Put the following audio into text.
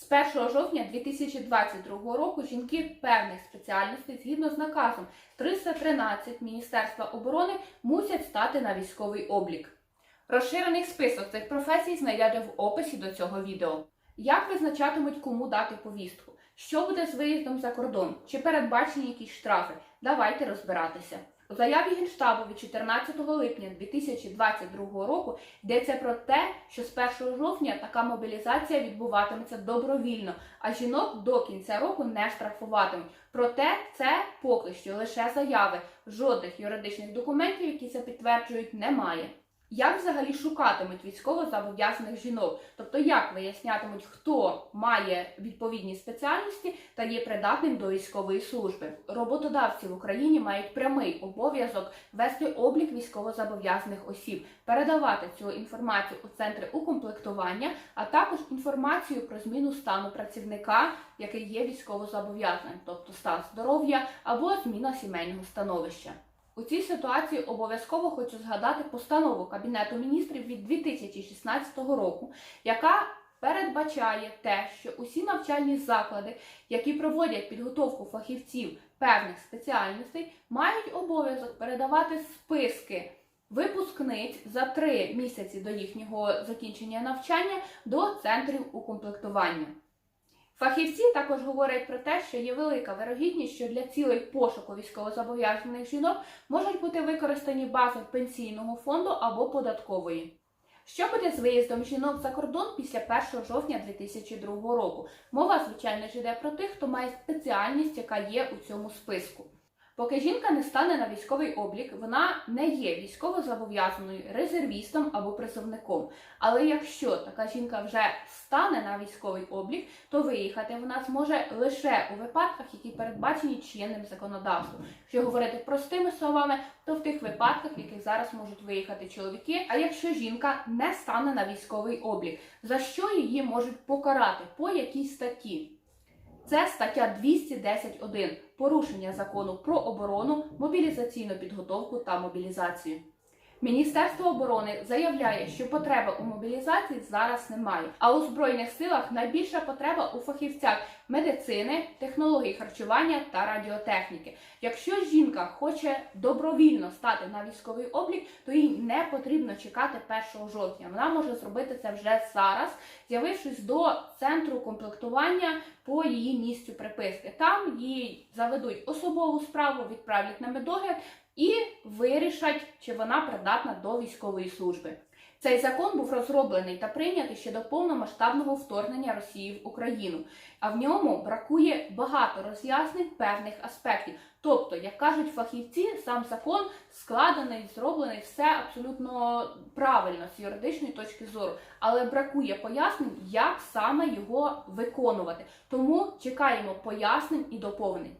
З 1 жовтня 2022 року жінки певних спеціальностей згідно з наказом 313 Міністерства оборони мусять стати на військовий облік. Розширений список цих професій знайдете в описі до цього відео. Як визначатимуть, кому дати повістку? Що буде з виїздом за кордон? Чи передбачені якісь штрафи? Давайте розбиратися. У заяві Генштабу від 14 липня 2022 року йдеться про те, що з 1 жовтня така мобілізація відбуватиметься добровільно, а жінок до кінця року не штрафуватимуть. Проте це поки що лише заяви. Жодних юридичних документів, які це підтверджують, немає. Як взагалі шукатимуть військово-зобов'язаних жінок? Тобто, як вияснятимуть, хто має відповідні спеціальності та є придатним до військової служби? Роботодавці в Україні мають прямий обов'язок вести облік військово-зобов'язаних осіб, передавати цю інформацію у центри укомплектування, а також інформацію про зміну стану працівника, який є військово-зобов'язаним, тобто стан здоров'я або зміна сімейного становища. У цій ситуації обов'язково хочу згадати постанову Кабінету міністрів від 2016 року, яка передбачає те, що усі навчальні заклади, які проводять підготовку фахівців певних спеціальностей, мають обов'язок передавати списки випускниць за три місяці до їхнього закінчення навчання до центрів укомплектування. Фахівці також говорять про те, що є велика вирогідність, що для цілей пошуку військовозобов'язаних жінок можуть бути використані бази пенсійного фонду або податкової. Що буде з виїздом жінок за кордон після 1 жовтня 2002 року? Мова, звичайно ж, йде про тих, хто має спеціальність, яка є у цьому списку. Поки жінка не стане на військовий облік, вона не є військово-зобов'язаною резервістом або призовником. Але якщо така жінка вже стане на військовий облік, то виїхати вона зможе лише у випадках, які передбачені чинним законодавством. Якщо говорити простими словами, то в тих випадках, в яких зараз можуть виїхати чоловіки. А якщо жінка не стане на військовий облік, за що її можуть покарати? По якій статті? Це стаття 210.1 порушення закону про оборону, мобілізаційну підготовку та мобілізацію. Міністерство оборони заявляє, що потреби у мобілізації зараз немає. А у збройних силах найбільша потреба у фахівцях медицини, технологій харчування та радіотехніки. Якщо жінка хоче добровільно стати на військовий облік, то їй не потрібно чекати 1 жовтня. Вона може зробити це вже зараз, з'явившись до центру комплектування по її місцю приписки. Там їй заведуть особову справу, відправлять на медогляд і вирішать, чи вона придатна до військової служби. Цей закон був розроблений та прийнятий ще до повномасштабного вторгнення Росії в Україну, а в ньому бракує багато роз'яснень певних аспектів. Тобто, як кажуть фахівці, сам закон складений, зроблений все абсолютно правильно з юридичної точки зору, але бракує пояснень, як саме його виконувати. Тому чекаємо пояснень і доповнень.